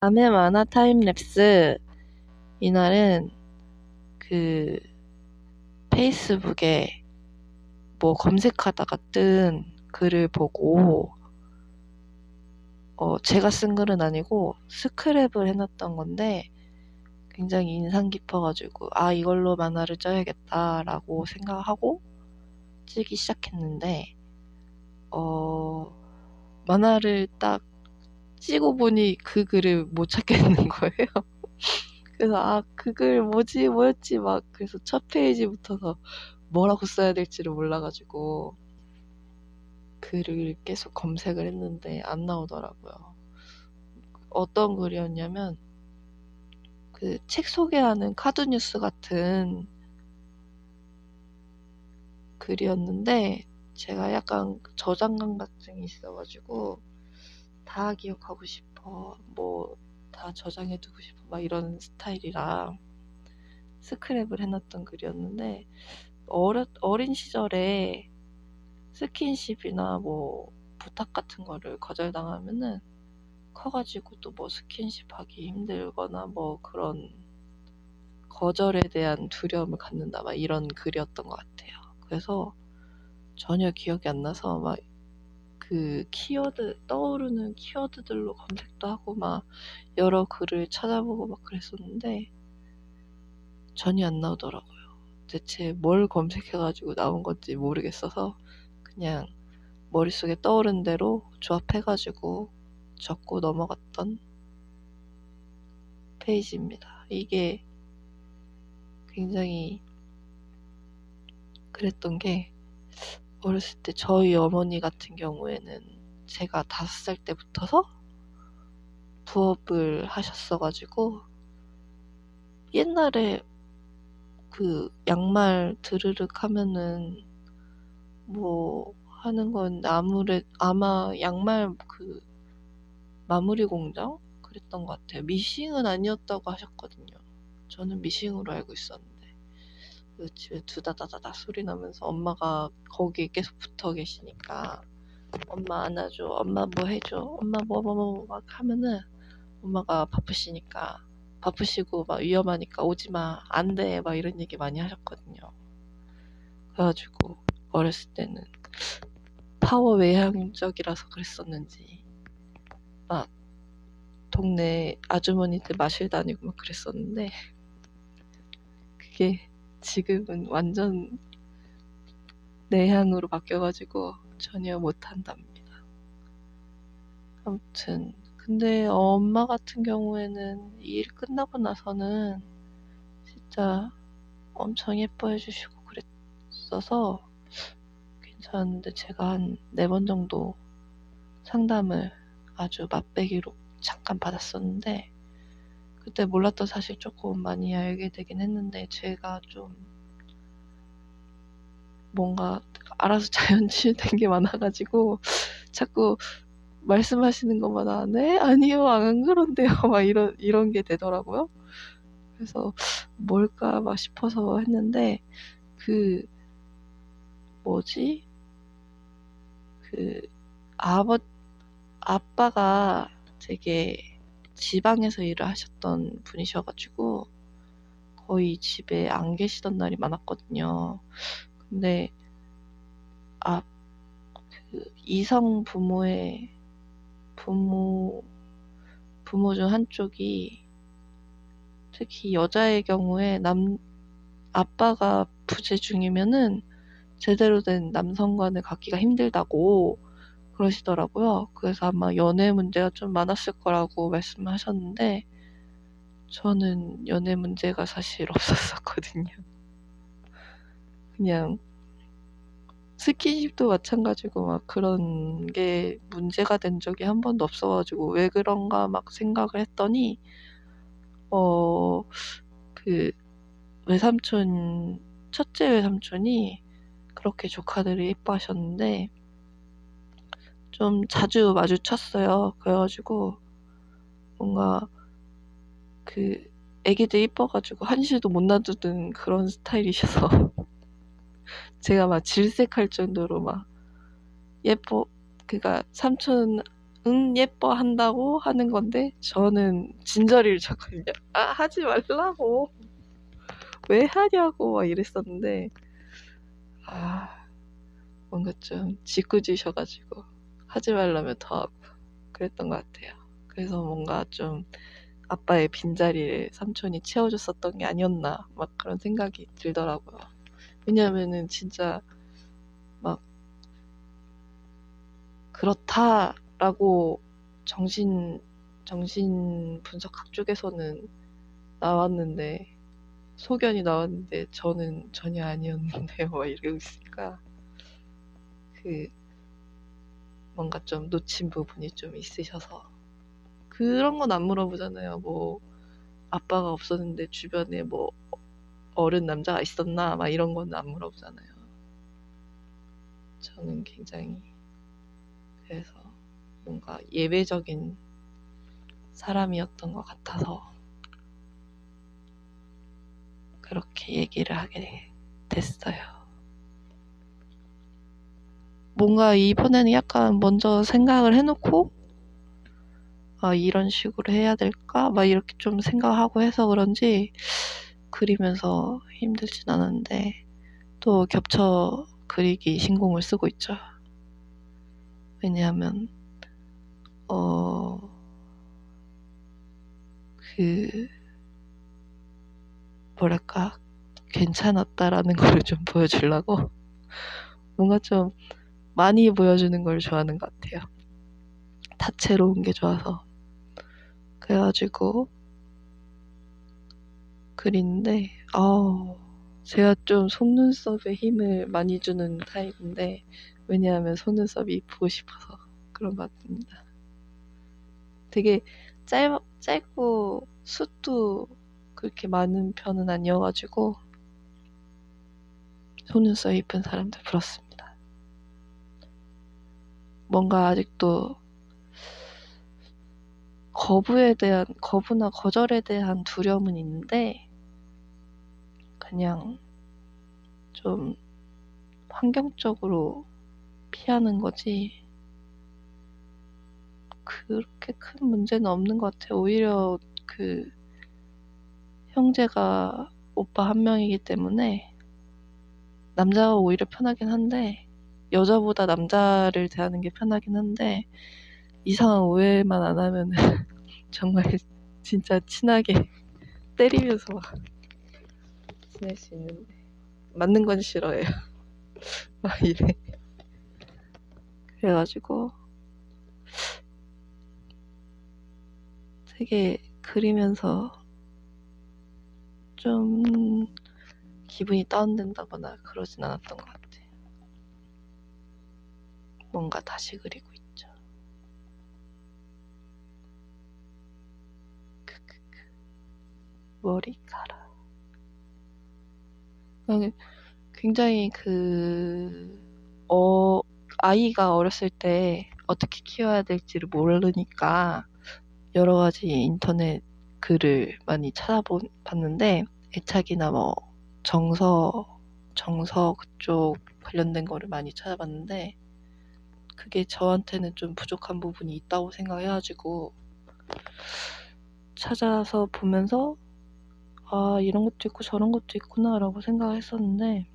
밤의 만화 타임랩스. 이날은 그 페이스북에 뭐 검색하다가 뜬 글을 보고 어 제가 쓴 글은 아니고 스크랩을 해놨던 건데 굉장히 인상 깊어가지고 아 이걸로 만화를 쪄야겠다라고 생각하고 찌기 시작했는데 어 만화를 딱 찌고 보니 그 글을 못 찾겠는 거예요. 그래서 아 그 글 뭐지 뭐였지 막 그래서 첫 페이지부터서 뭐라고 써야 될지를 몰라가지고 글을 계속 검색을 했는데 안 나오더라고요. 어떤 글이었냐면 그 책 소개하는 카드뉴스 같은 글이었는데 제가 약간 저장감 같증이 있어가지고 다 기억하고 싶어. 뭐 다 저장해 두고 싶어. 막 이런 스타일이라 스크랩을 해놨던 글이었는데 어려, 어린 시절에 스킨십이나 뭐 부탁 같은 거를 거절당하면은 커가지고 또 뭐 스킨십 하기 힘들거나 뭐 그런 거절에 대한 두려움을 갖는다. 막 이런 글이었던 것 같아요. 그래서 전혀 기억이 안 나서 막 그 키워드 떠오르는 키워드들로 검색도 하고 막 여러 글을 찾아보고 막 그랬었는데 전혀 안 나오더라고요. 대체 뭘 검색해가지고 나온 건지 모르겠어서 그냥 머릿속에 떠오른 대로 조합해가지고 적고 넘어갔던 페이지입니다. 이게 굉장히 그랬던 게 어렸을 때 저희 어머니 같은 경우에는 제가 다섯 살 때부터서 부업을 하셨어가지고 옛날에 그 양말 드르륵 하면은 뭐 하는 건 아무래 아마 양말 그 마무리 공장 그랬던 것 같아요. 미싱은 아니었다고 하셨거든요. 저는 미싱으로 알고 있었는데 그 집에 두다다다다 소리 나면서 엄마가 거기에 계속 붙어 계시니까 엄마 안아줘, 엄마 뭐 해줘, 엄마 뭐 뭐 뭐 막 하면은 엄마가 바쁘시니까 바쁘시고 막 위험하니까 오지 마, 안 돼, 막 이런 얘기 많이 하셨거든요. 그래가지고 어렸을 때는 파워 외향적이라서 그랬었는지 막 동네 아주머니들 마실 다니고 막 그랬었는데 그게 지금은 완전 내향으로 바뀌어가지고 전혀 못한답니다. 아무튼 근데 엄마 같은 경우에는 일 끝나고 나서는 진짜 엄청 예뻐해 주시고 그랬어서 괜찮은데 제가 한 네 번 정도 상담을 아주 맛배기로 잠깐 받았었는데 그때 몰랐던 사실 조금 많이 알게 되긴 했는데 제가 좀 뭔가 알아서 자연치유된 게 많아가지고 자꾸 말씀하시는 것마다 네? 아니요 안 그런데요. 막 이런 이런 게 되더라고요. 그래서 뭘까 막 싶어서 했는데 그 뭐지? 그 아버 아빠가 되게 지방에서 일을 하셨던 분이셔가지고 거의 집에 안 계시던 날이 많았거든요. 근데 아, 그 이성 부모의 부모 부모 중 한쪽이 특히 여자의 경우에 남 아빠가 부재 중이면은 제대로 된 남성관을 갖기가 힘들다고 그러시더라고요. 그래서 아마 연애 문제가 좀 많았을 거라고 말씀하셨는데 저는 연애 문제가 사실 없었었거든요. 그냥 스킨십도 마찬가지고 막 그런 게 문제가 된 적이 한 번도 없어가지고 왜 그런가 막 생각을 했더니 어 그 외삼촌 첫째 외삼촌이 그렇게 조카들을 예뻐하셨는데 좀 자주 마주쳤어요. 그래가지고 뭔가 그 애기들 이뻐가지고 한시도 못 놔두는 그런 스타일이셔서 제가 막 질색할 정도로 막 예뻐 그니까 삼촌 응 예뻐한다고 하는 건데 저는 진저리를 쳤거든요. 아 하지 말라고 왜 하냐고 막 이랬었는데 아 뭔가 좀 짓궂으셔가지고 하지 말라면 더 하고 그랬던 것 같아요. 그래서 뭔가 좀 아빠의 빈자리를 삼촌이 채워줬었던 게 아니었나 막 그런 생각이 들더라고요. 왜냐면은 진짜 막 그렇다라고 정신 정신 분석학 쪽에서는 나왔는데 소견이 나왔는데 저는 전혀 아니었는데요. 막 이러고 있으니까 그 뭔가 좀 놓친 부분이 좀 있으셔서 그런 건 안 물어보잖아요. 뭐 아빠가 없었는데 주변에 뭐 어른 남자가 있었나 막 이런 건 안 물어보잖아요. 저는 굉장히 그래서 뭔가 예외적인 사람이었던 것 같아서 그렇게 얘기를 하게 됐어요. 뭔가 이번에는 약간 먼저 생각을 해놓고 아, 이런 식으로 해야 될까? 막 이렇게 좀 생각하고 해서 그런지 그리면서 힘들진 않았는데 또 겹쳐 그리기 신공을 쓰고 있죠. 왜냐하면 어, 그, 뭐랄까, 괜찮았다라는 거를 좀 보여주려고 뭔가 좀 많이 보여주는 걸 좋아하는 것 같아요. 다채로운 게 좋아서. 그래가지고, 그린데, 어 제가 좀 속눈썹에 힘을 많이 주는 타입인데, 왜냐하면 속눈썹이 이쁘고 싶어서 그런 것 같습니다. 되게 짧, 짧고 숱도 그렇게 많은 편은 아니어가지고 속눈썹 이쁜 사람들 부럽습니다. 뭔가 아직도 거부에 대한 거부나 거절에 대한 두려움은 있는데 그냥 좀 환경적으로 피하는 거지 그렇게 큰 문제는 없는 것 같아요. 오히려 그 형제가 오빠 한 명이기 때문에 남자가 오히려 편하긴 한데 여자보다 남자를 대하는 게 편하긴 한데 이상한 오해만 안 하면은 정말 진짜 친하게 때리면서 막 지낼 수 있는데 맞는 건 싫어해요. 막 이래. 그래가지고 되게 그리면서 좀 기분이 다운된다거나 그러진 않았던 것 같아요. 뭔가 다시 그리고 있죠. 머리카락. 아니, 굉장히 그, 어, 아이가 어렸을 때 어떻게 키워야 될지를 모르니까 여러 가지 인터넷 글을 많이 찾아봤는데 애착이나 뭐 정서 정서 그쪽 관련된 거를 많이 찾아봤는데 그게 저한테는 좀 부족한 부분이 있다고 생각해가지고 찾아서 보면서 아 이런 것도 있고 저런 것도 있구나라고 생각했었는데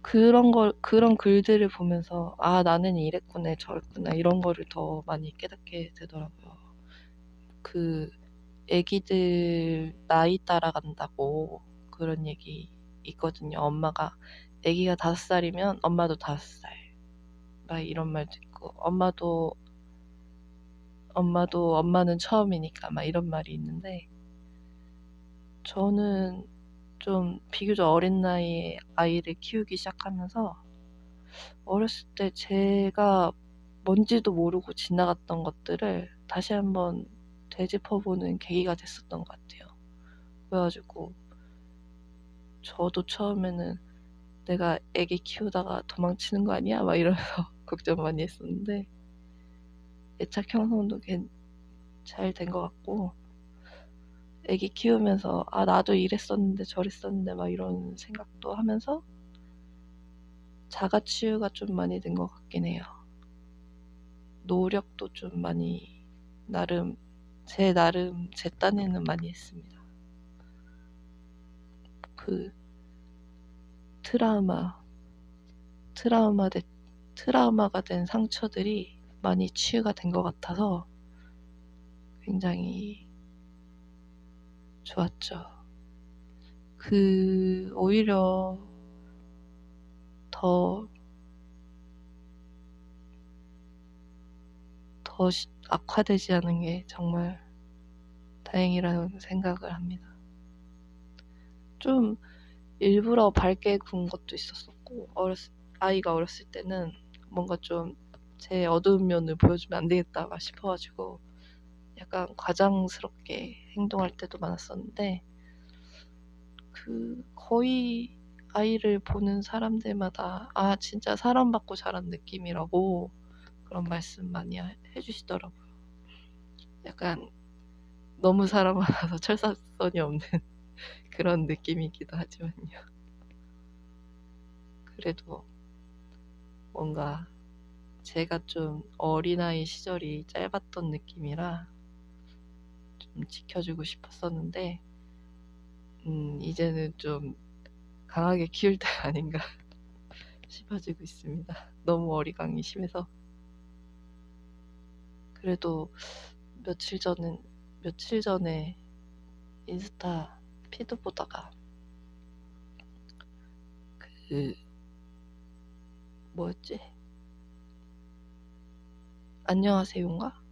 그런 걸 그런 글들을 보면서 아 나는 이랬구나 저랬구나 이런 거를 더 많이 깨닫게 되더라고요. 그 애기들 나이 따라간다고 그런 얘기 있거든요. 엄마가 애기가 다섯 살이면 엄마도 다섯 살. 막 이런 말도 있고 엄마도 엄마도 엄마는 처음이니까 막 이런 말이 있는데 저는 좀 비교적 어린 나이에 아이를 키우기 시작하면서 어렸을 때 제가 뭔지도 모르고 지나갔던 것들을 다시 한번 되짚어보는 계기가 됐었던 것 같아요. 그래가지고 저도 처음에는 내가 애기 키우다가 도망치는 거 아니야? 막 이러면서 걱정 많이 했었는데 애착 형성도 잘 된 것 같고 애기 키우면서 아 나도 이랬었는데 저랬었는데 막 이런 생각도 하면서 자가 치유가 좀 많이 된 것 같긴 해요. 노력도 좀 많이 나름 제 나름 제 딴에는 많이 했습니다. 그 트라우마 트라우마 돼, 트라우마가 된 상처들이 많이 치유가 된 것 같아서 굉장히 좋았죠. 그 오히려 더더 시- 악화되지 않은 게 정말 다행이라는 생각을 합니다. 좀 일부러 밝게 군 것도 있었었고 어렸 아이가 어렸을 때는 뭔가 좀 제 어두운 면을 보여주면 안 되겠다 싶어가지고 약간 과장스럽게 행동할 때도 많았었는데 그 거의 아이를 보는 사람들마다 아 진짜 사랑받고 자란 느낌이라고 그런 말씀 많이 하- 해주시더라고요. 약간 너무 사람 많아서 철사선이 없는 그런 느낌이기도 하지만요. 그래도 뭔가 제가 좀 어린아이 시절이 짧았던 느낌이라 좀 지켜주고 싶었었는데 음, 이제는 좀 강하게 키울 때 아닌가 싶어지고 있습니다. 너무 어리광이 심해서. 그래도 며칠 전은 며칠 전에 인스타 피드 보다가 그 뭐였지? 안녕하세요인가?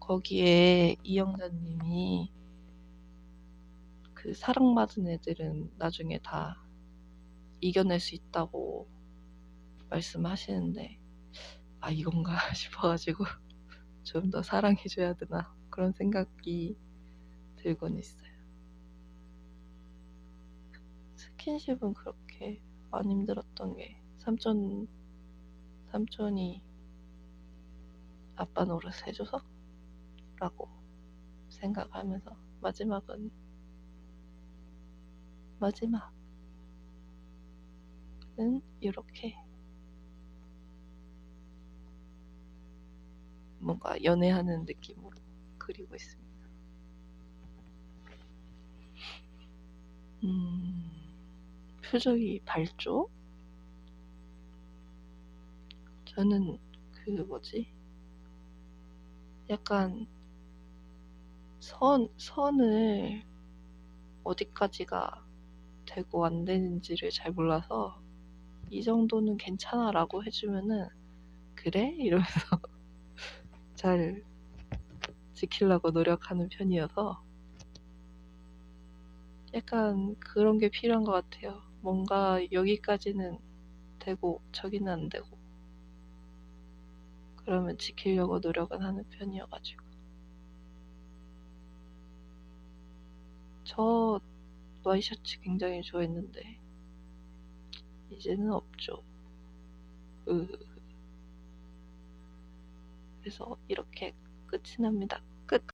거기에 이영자님이 그 사랑받은 애들은 나중에 다 이겨낼 수 있다고 말씀하시는데 아 이건가 싶어가지고 좀 더 사랑해줘야 되나 그런 생각이 들곤 있어요. 스킨십은 그렇게 안 힘들었던 게 삼촌 삼촌이 아빠 노릇 해줘서 라고 생각하면서 마지막은 마지막은 이렇게 뭔가 연애하는 느낌으로 그리고 있습니다. 음, 표정이 밝죠? 저는 그 뭐지? 약간 선, 선을 어디까지가 되고 안 되는지를 잘 몰라서 이 정도는 괜찮아 라고 해주면은 그래? 이러면서 잘 지키려고 노력하는 편이어서 약간 그런 게 필요한 것 같아요. 뭔가 여기까지는 되고 저기는 안 되고 그러면 지키려고 노력은 하는 편이어가지고 저 와이셔츠 굉장히 좋아했는데 이제는 없죠. 으. 그래서 이렇게 끝이 납니다. 끝.